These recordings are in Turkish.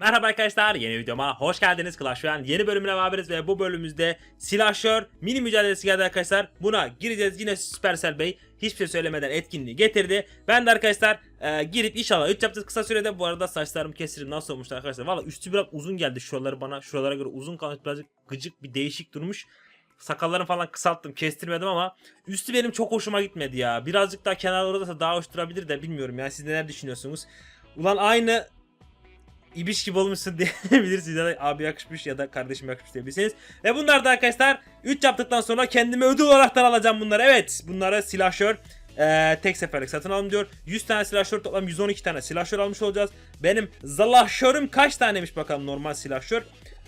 Merhaba arkadaşlar yeni videoma hoş geldiniz. Clash Royale yeni bölümüne beraberiz ve bu bölümümüzde silahşör mini mücadelesi geldi arkadaşlar. Buna gireceğiz. Yine Supercell Bey hiçbir şey söylemeden etkinliği getirdi. Ben de arkadaşlar e, girip inşallah 3 yapacağız kısa sürede. Bu arada saçlarım kesirim nasıl olmuştu arkadaşlar? Valla üstü biraz uzun geldi. Şuraları bana şuralara göre uzun kalmış. Birazcık gıcık bir değişik durmuş. Sakallarımı falan kısalttım kestirmedim ama üstü benim çok hoşuma gitmedi ya. Birazcık daha kenarlarda da daha hoş durabilir de bilmiyorum ya. Siz neler düşünüyorsunuz? Ulan aynı ibiş gibi olmuşsun diyebilirsiniz ya da abi yakışmış ya da kardeşim yakışmış diyebilirsiniz. Ve bunlar da arkadaşlar 3 yaptıktan sonra kendime ödül olaraktan alacağım bunları. Evet bunları silahşör eee, tek seferlik satın alın diyor. 100 tane silahşör toplam 112 tane silahşör almış olacağız. Benim zalahşörüm kaç taneymiş bakalım normal silahşör.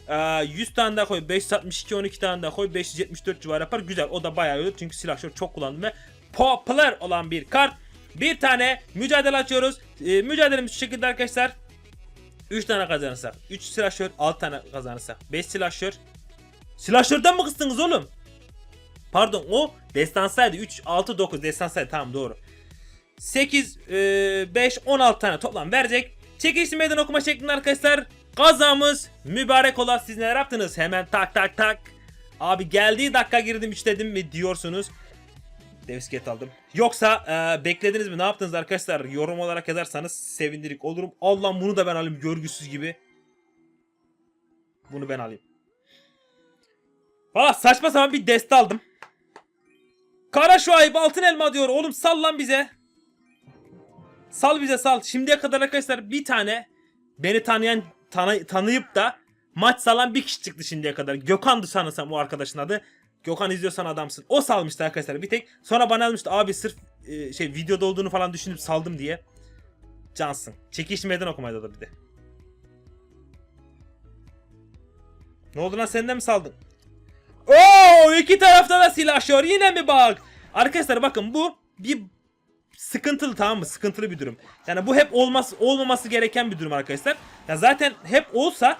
Eee, 100 tane daha koy 562 12 tane daha koy 574 civarı yapar. Güzel o da bayağı iyi çünkü silahşör çok kullandım ve popüler olan bir kart. Bir tane mücadele açıyoruz. Eee, mücadelemiz şu şekilde arkadaşlar. 3 tane kazanırsak. 3 silahşör 6 tane kazanırsak. 5 silahşör Silahşörden mi kıstınız oğlum? Pardon o destansaydı. 3 6 9 destansaydı tamam doğru. 8 5 16 tane toplam verecek. Çekilişli meydan okuma şeklinde arkadaşlar. Kazamız mübarek ola siz neler yaptınız? Hemen tak tak tak. Abi geldiği dakika girdim 3 dedim mi diyorsunuz Devsket aldım. Yoksa e, beklediniz mi? Ne yaptınız arkadaşlar? Yorum olarak yazarsanız sevindirik olurum. Allah'ım bunu da ben alayım görgüsüz gibi. Bunu ben alayım. Valla saçma sapan bir deste aldım. Kara şuayb altın elma diyor. Oğlum sal lan bize. Sal bize sal. Şimdiye kadar arkadaşlar bir tane beni tanıyan tanı- tanıyıp da maç salan bir kişi çıktı şimdiye kadar. Gökhan'dı sanırsam o arkadaşın adı. Gökhan izliyorsan adamsın. O salmıştı arkadaşlar bir tek. Sonra bana almıştı abi sırf e, şey videoda olduğunu falan düşünüp saldım diye. Cansın. Çekiş meydan okumaydı da bir de. Ne oldu lan sen de mi saldın? Oo iki tarafta da silahşör yine mi bak? Arkadaşlar bakın bu bir sıkıntılı tamam mı? Sıkıntılı bir durum. Yani bu hep olmaz olmaması gereken bir durum arkadaşlar. Ya zaten hep olsa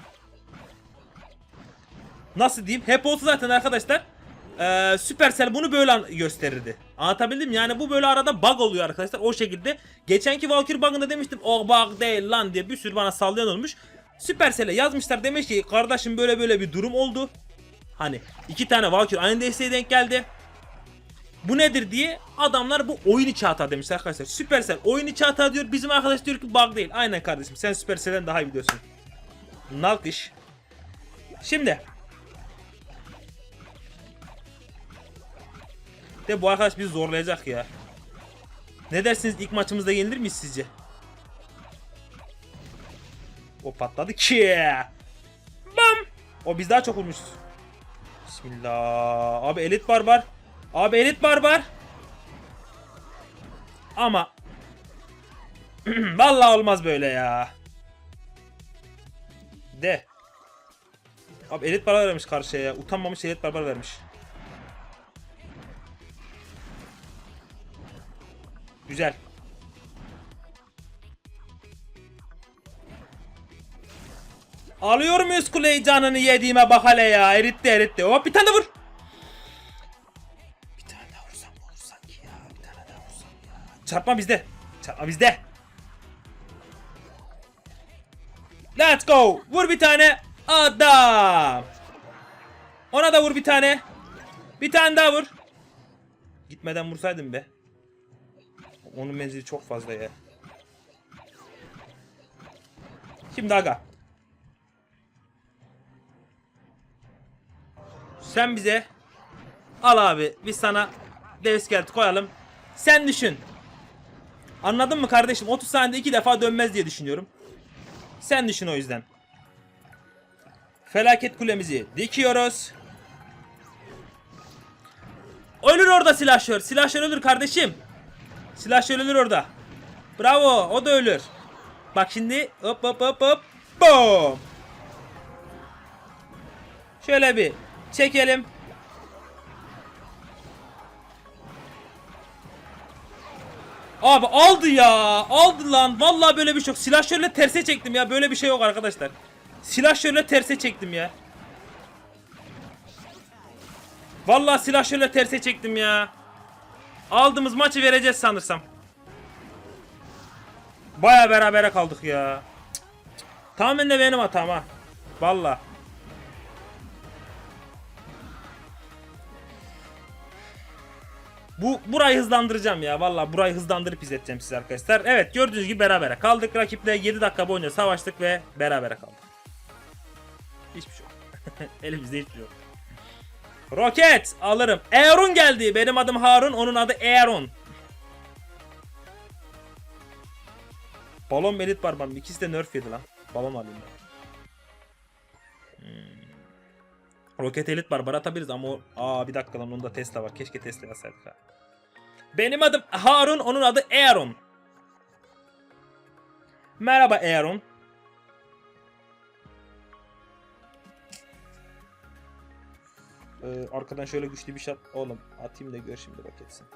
nasıl diyeyim? Hep olsa zaten arkadaşlar eee Supercell bunu böyle gösterirdi. Anlatabildim? Yani bu böyle arada bug oluyor arkadaşlar. O şekilde. Geçenki Valkyrie bug'ında demiştim o bug değil lan diye bir sürü bana sallayan olmuş. Supercell'e yazmışlar demiş ki kardeşim böyle böyle bir durum oldu. Hani iki tane Valkyrie aynı desteğe denk geldi. Bu nedir diye adamlar bu oyun içi hata demişler arkadaşlar. Supercell oyun içi hata diyor. Bizim arkadaş diyor ki bug değil. Aynen kardeşim sen Supercell'den daha iyi biliyorsun. Nalkış. Şimdi De bu arkadaş bizi zorlayacak ya. Ne dersiniz ilk maçımızda yenilir miyiz sizce? O patladı ki. Bam. O biz daha çok vurmuşuz. Bismillah. Abi elit barbar. Abi elit barbar. Ama Vallahi olmaz böyle ya. De. Abi elit barbar vermiş karşıya ya. Utanmamış elit barbar vermiş. Güzel. Alıyor muyuz kuleyi canını yediğime bak hele ya. Eritti eritti. Hop bir tane de vur. Bir tane daha vursam sanki ya. Bir tane daha vursam ya. Çarpma bizde. Çarpma bizde. Let's go. Vur bir tane. Adam. Ona da vur bir tane. Bir tane daha vur. Gitmeden vursaydım be. Onun menzili çok fazla ya. Şimdi aga. Sen bize al abi biz sana dev iskeleti koyalım. Sen düşün. Anladın mı kardeşim? 30 saniyede iki defa dönmez diye düşünüyorum. Sen düşün o yüzden. Felaket kulemizi dikiyoruz. Ölür orada silahşör. Silahşör ölür kardeşim. Silahşör ölür orada. Bravo. O da ölür. Bak şimdi. Hop hop hop hop. Boom. Şöyle bir çekelim. Abi aldı ya. Aldı lan. Vallahi böyle bir şey yok. Silahşörle terse çektim ya. Böyle bir şey yok arkadaşlar. Silahşörle terse çektim ya. Vallahi silahşörle terse çektim ya. Aldığımız maçı vereceğiz sanırsam. Baya berabere kaldık ya. Cık. Tamamen de benim hatam ha. Valla. Bu burayı hızlandıracağım ya. Valla burayı hızlandırıp izleteceğim size arkadaşlar. Evet gördüğünüz gibi berabere kaldık. Rakiple 7 dakika boyunca savaştık ve berabere kaldık. Hiçbir şey yok. Elimizde hiçbir şey yok. Roket alırım. Eron geldi. Benim adım Harun. Onun adı Eron. Balon Melit Barbar. İkisi de nerf yedi lan. Balon alayım ben. Hmm. Roket Elit Barbar atabiliriz ama o... Aa bir dakika lan onda Tesla var. Keşke Tesla yazsaydık ha. Benim adım Harun. Onun adı Aaron. Merhaba Aaron. Ee, arkadan şöyle güçlü bir şat. Oğlum atayım da gör şimdi roketsin.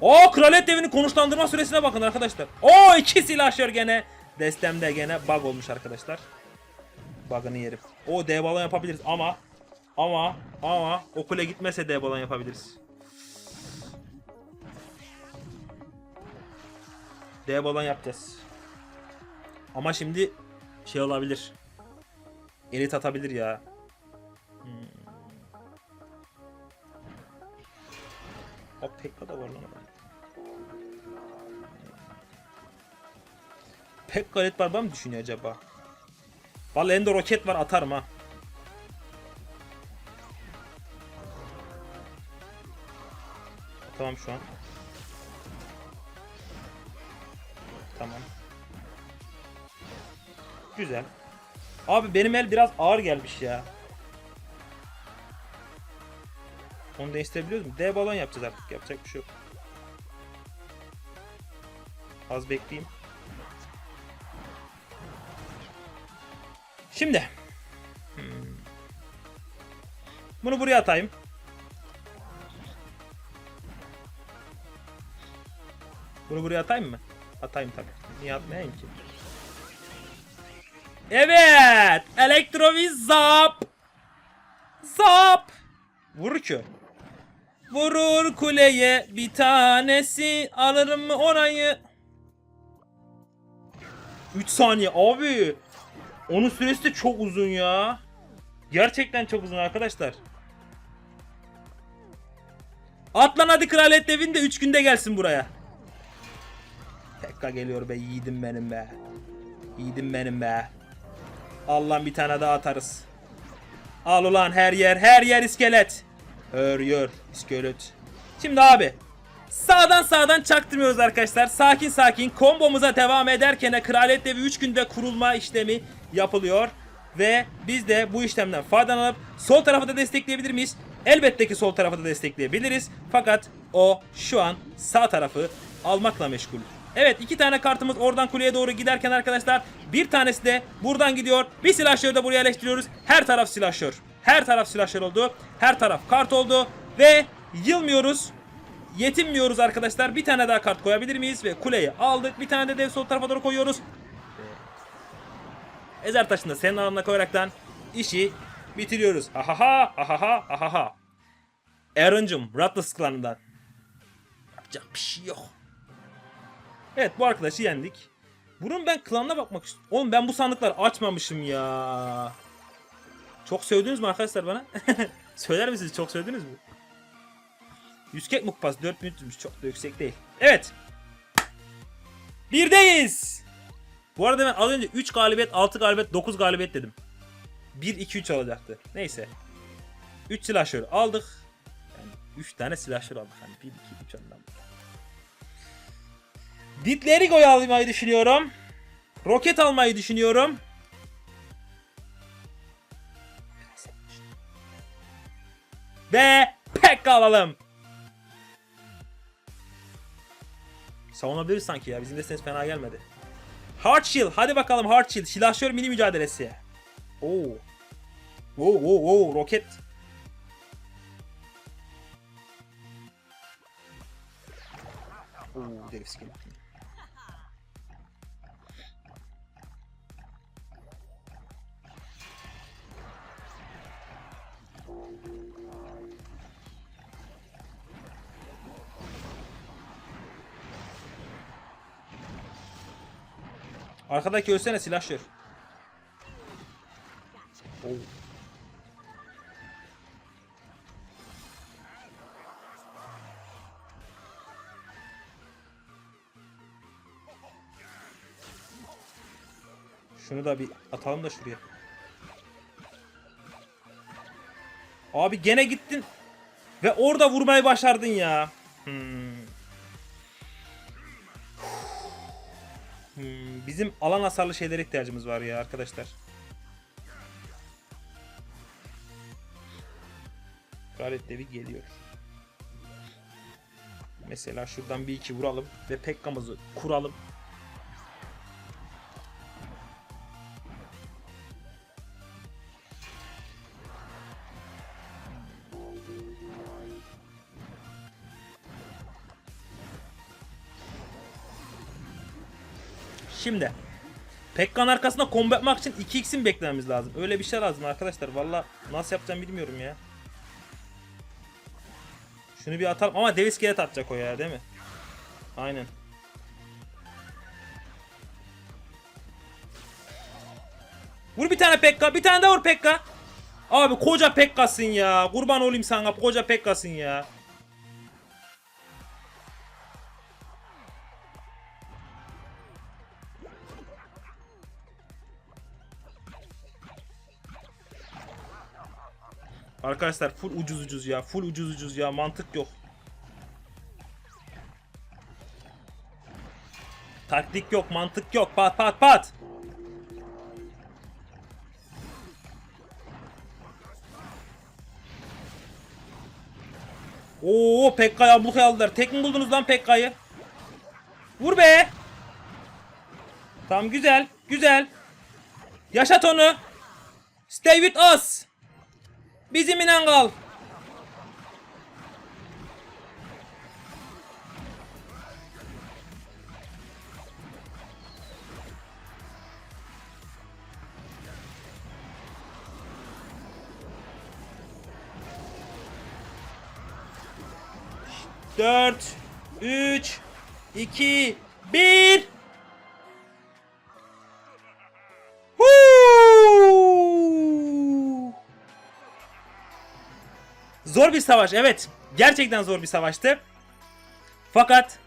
O kraliyet devinin konuşlandırma süresine bakın arkadaşlar. O iki silahşör gene. Destemde gene bug olmuş arkadaşlar. Bug'ını yerim. O dev balon yapabiliriz ama ama ama o kule gitmese dev balon yapabiliriz. Dev balon yapacağız. Ama şimdi şey olabilir. Elit atabilir ya. Hmm. O Pekka da var lan. Pekka Elit Barbar mı düşünüyor acaba? Vallahi elinde roket var atarım ha. Tamam şu an. Tamam. Güzel. Abi benim el biraz ağır gelmiş ya. Onu değiştirebiliyoruz mu? D balon yapacağız artık. Yapacak bir şey yok. Az bekleyeyim. Şimdi. Hmm. Bunu buraya atayım. Bunu buraya atayım mı? Atayım tabii. Niye atmayayım ki? Evet. Elektroviz zap. Zap. Vurur ki. Vurur kuleye bir tanesi. Alırım mı orayı? 3 saniye abi. Onun süresi de çok uzun ya. Gerçekten çok uzun arkadaşlar. Atlan hadi kraliyet devin de 3 günde gelsin buraya. Tekrar geliyor be yiğidim benim be. Yiğidim benim be. Allah'ım bir tane daha atarız. Al ulan her yer her yer iskelet. Yer iskelet. Şimdi abi Sağdan sağdan çaktırmıyoruz arkadaşlar. Sakin sakin kombomuza devam ederken kraliyet devi 3 günde kurulma işlemi yapılıyor. Ve biz de bu işlemden faydalanıp sol tarafı da destekleyebilir miyiz? Elbette ki sol tarafı da destekleyebiliriz. Fakat o şu an sağ tarafı almakla meşgul. Evet iki tane kartımız oradan kuleye doğru giderken arkadaşlar bir tanesi de buradan gidiyor. Bir silahşörü de buraya yerleştiriyoruz. Her taraf silahşör. Her taraf silahşör oldu. Her taraf kart oldu. Ve yılmıyoruz. Yetinmiyoruz arkadaşlar. Bir tane daha kart koyabilir miyiz? Ve kuleyi aldık. Bir tane de dev sol tarafa doğru koyuyoruz. Ezer taşını da senin alanına koyaraktan işi bitiriyoruz. Ahaha ahaha ahaha. Aaron'cum Rattles klanından. Yapacak bir şey yok. Evet bu arkadaşı yendik. Bunun ben klanına bakmak istiyorum. Oğlum ben bu sandıkları açmamışım ya. Çok sövdünüz mü arkadaşlar bana? Söyler misiniz çok sövdünüz mü? 100 kek mukpas 4300'müş çok da yüksek değil. Evet. Birdeyiz. Bu arada ben az önce 3 galibiyet, 6 galibiyet, 9 galibiyet dedim. 1 2 3 olacaktı. Neyse. 3 silahşör aldık. Yani 3 tane silahşör aldık hani 1 2 3 ondan. Ditleri goy almayı düşünüyorum. Roket almayı düşünüyorum. Ve pek alalım. Savunabiliriz sanki ya. Bizim desteniz fena gelmedi. Hard Shield. Hadi bakalım Hard Shield. Silahşör mini mücadelesi. Oo. Oo oo oo roket. Oo dev skill. Arkadaki ölsene silahşör. Oo. Şunu da bir atalım da şuraya. Abi gene gittin. Ve orada vurmayı başardın ya. Hmm. Hmm, bizim alan hasarlı şeylere ihtiyacımız var ya arkadaşlar. Garet devi geliyor. Mesela şuradan bir iki vuralım ve Pekka'mızı kuralım. Şimdi Pekkan arkasında combo yapmak için 2x'in beklememiz lazım. Öyle bir şey lazım arkadaşlar. Valla nasıl yapacağım bilmiyorum ya. Şunu bir atalım ama dev iskelet atacak o ya değil mi? Aynen. Vur bir tane Pekka. Bir tane daha vur Pekka. Abi koca Pekka'sın ya. Kurban olayım sana koca Pekka'sın ya. Arkadaşlar full ucuz ucuz ya. Full ucuz ucuz ya. Mantık yok. Taktik yok, mantık yok. Pat pat pat. Oo Pekka'yı ablukaya aldılar. Tek mi buldunuz lan Pekka'yı? Vur be. Tamam güzel. Güzel. Yaşat onu. Stay with us. Bizimle kal. Dört, üç, iki, bir. Zor bir savaş evet. Gerçekten zor bir savaştı. Fakat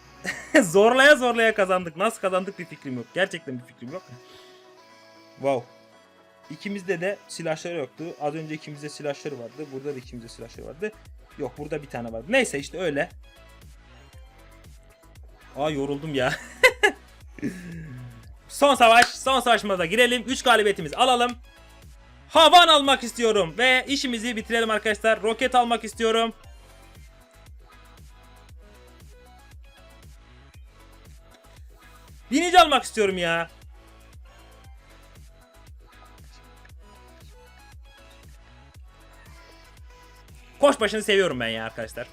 zorlaya zorlaya kazandık. Nasıl kazandık bir fikrim yok. Gerçekten bir fikrim yok. Wow. İkimizde de silahları yoktu. Az önce ikimizde silahları vardı. Burada da ikimizde silahları vardı. Yok burada bir tane vardı. Neyse işte öyle. Aa yoruldum ya. son savaş. Son savaşımıza girelim. 3 galibiyetimizi alalım. Havan almak istiyorum. Ve işimizi bitirelim arkadaşlar. Roket almak istiyorum. Binici almak istiyorum ya. Koş başını seviyorum ben ya arkadaşlar.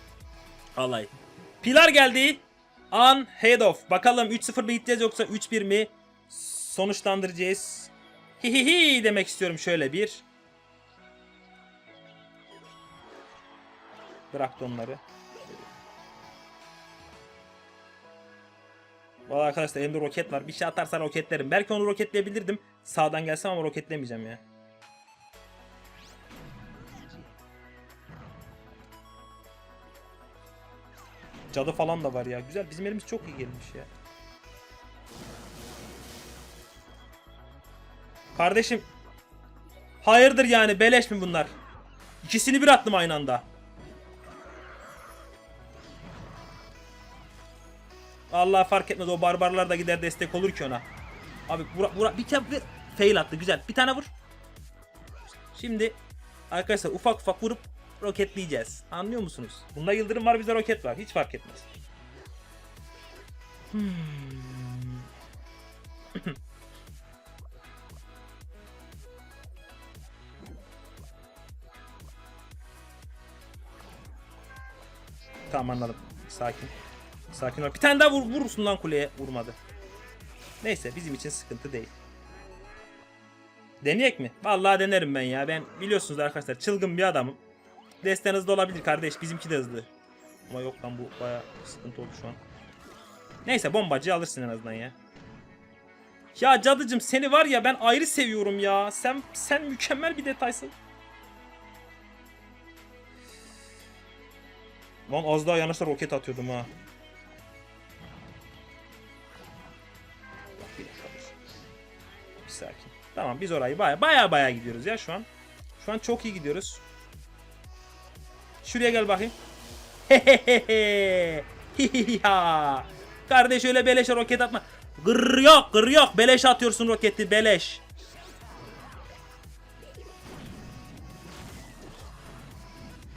Vallahi. Pilar geldi. On head off. Bakalım 3-0 mı gideceğiz yoksa 3-1 mi? Sonuçlandıracağız. Hihihi demek istiyorum şöyle bir. Bıraktı onları. Valla arkadaşlar elimde roket var. Bir şey atarsa roketlerim. Belki onu roketleyebilirdim. Sağdan gelsem ama roketlemeyeceğim ya. Cadı falan da var ya. Güzel. Bizim elimiz çok iyi gelmiş ya. Kardeşim. Hayırdır yani beleş mi bunlar? İkisini bir attım aynı anda. Allah fark etmez o barbarlar da gider destek olur ki ona. Abi bura, bura, bir kere fail attı güzel. Bir tane vur. Şimdi arkadaşlar ufak ufak vurup roketleyeceğiz. Anlıyor musunuz? Bunda yıldırım var bizde roket var. Hiç fark etmez. Hmm. tamam anladım. Sakin. Sakin ol. Bir tane daha vur, vurursun lan kuleye. Vurmadı. Neyse bizim için sıkıntı değil. Deneyek mi? Vallahi denerim ben ya. Ben biliyorsunuz arkadaşlar çılgın bir adamım. Desten hızlı olabilir kardeş. Bizimki de hızlı. Ama yok lan bu baya sıkıntı oldu şu an. Neyse bombacı alırsın en azından ya. Ya cadıcım seni var ya ben ayrı seviyorum ya. Sen sen mükemmel bir detaysın. Lan az daha yanlışla roket atıyordum ha. Bir sakin. Tamam biz orayı baya baya baya gidiyoruz ya şu an. Şu an çok iyi gidiyoruz. Şuraya gel bakayım. Hehehehe. Hihiha. Kardeş öyle beleşe roket atma. Gır yok gır yok. Beleş atıyorsun roketi beleş.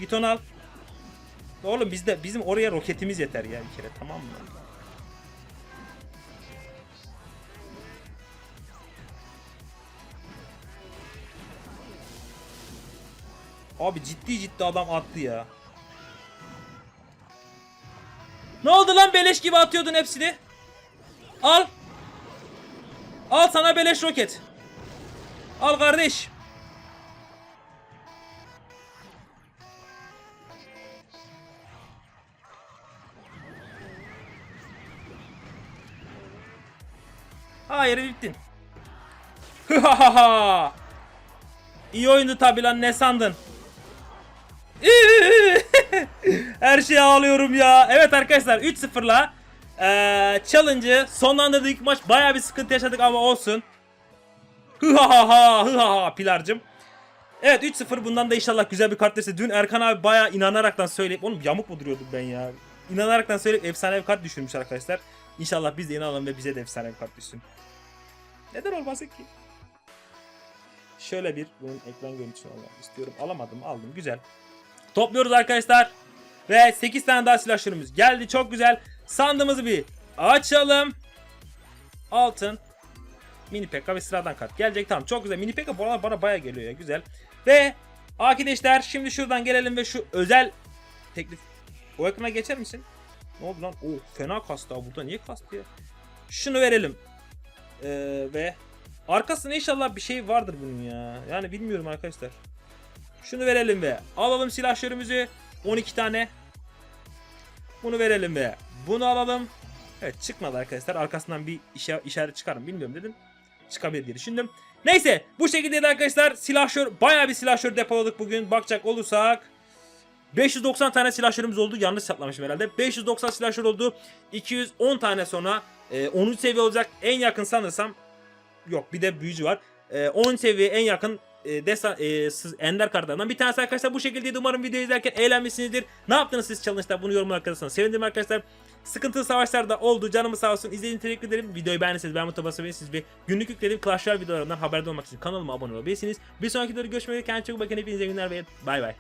Git onu al. Oğlum bizde bizim oraya roketimiz yeter ya bir kere tamam mı? Abi ciddi ciddi adam attı ya. Ne oldu lan beleş gibi atıyordun hepsini? Al. Al sana beleş roket. Al kardeş. Hayır bittin. İyi oyundu tabi lan ne sandın? Her şeye ağlıyorum ya. Evet arkadaşlar 3-0'la eee challenge'ı sonlandırdık. Maç bayağı bir sıkıntı yaşadık ama olsun. Hıhahaha hıhaha Pilar'cım. Evet 3-0 bundan da inşallah güzel bir kart dersi. Dün Erkan abi bayağı inanaraktan söyleyip oğlum yamuk mu duruyordum ben ya. İnanaraktan söyleyip efsane bir kart düşürmüş arkadaşlar. İnşallah biz de inanalım ve bize de efsane bir kart düşsün. Neden olmasın ki? Şöyle bir bunun ekran görüntüsünü almak istiyorum. Alamadım aldım güzel. Topluyoruz arkadaşlar. Ve 8 tane daha silahlarımız geldi. Çok güzel. Sandığımızı bir açalım. Altın. Mini Pekka ve sıradan kart gelecek. Tamam çok güzel. Mini Pekka bu aralar bana baya geliyor ya. Güzel. Ve arkadaşlar şimdi şuradan gelelim ve şu özel teklif. O ekrana geçer misin? Ne oldu lan? Oo fena kastı abi. Burada niye kastı ya? Şunu verelim. Ee, ve arkasında inşallah bir şey vardır bunun ya. Yani bilmiyorum arkadaşlar. Şunu verelim ve alalım silahlarımızı 12 tane. Bunu verelim ve bunu alalım. Evet çıkmadı arkadaşlar. Arkasından bir işe, işaret çıkarım bilmiyorum dedim. Çıkabilir diye düşündüm. Neyse bu şekilde arkadaşlar silahşör bayağı bir silahşör depoladık bugün. Bakacak olursak 590 tane silahşörümüz oldu. Yanlış hesaplamışım herhalde. 590 silahşör oldu. 210 tane sonra e, 10. seviye olacak. En yakın sanırsam yok bir de büyücü var. E, 10 seviye en yakın e, desa, e, siz- ender kartlarından bir tanesi arkadaşlar bu şekilde umarım videoyu izlerken eğlenmişsinizdir. Ne yaptınız siz challenge'da bunu yorumlar kısmına sevinirim arkadaşlar. Sıkıntılı savaşlarda oldu canımız sağ olsun izlediğiniz için teşekkür ederim. Videoyu beğendiyseniz beğen butonuna basabilirsiniz ve günlük yüklediğim Clash Royale videolarından haberdar olmak için kanalıma abone olabilirsiniz. Bir sonraki videoda görüşmek üzere kendinize çok bakın hepinize günler ve bay bay.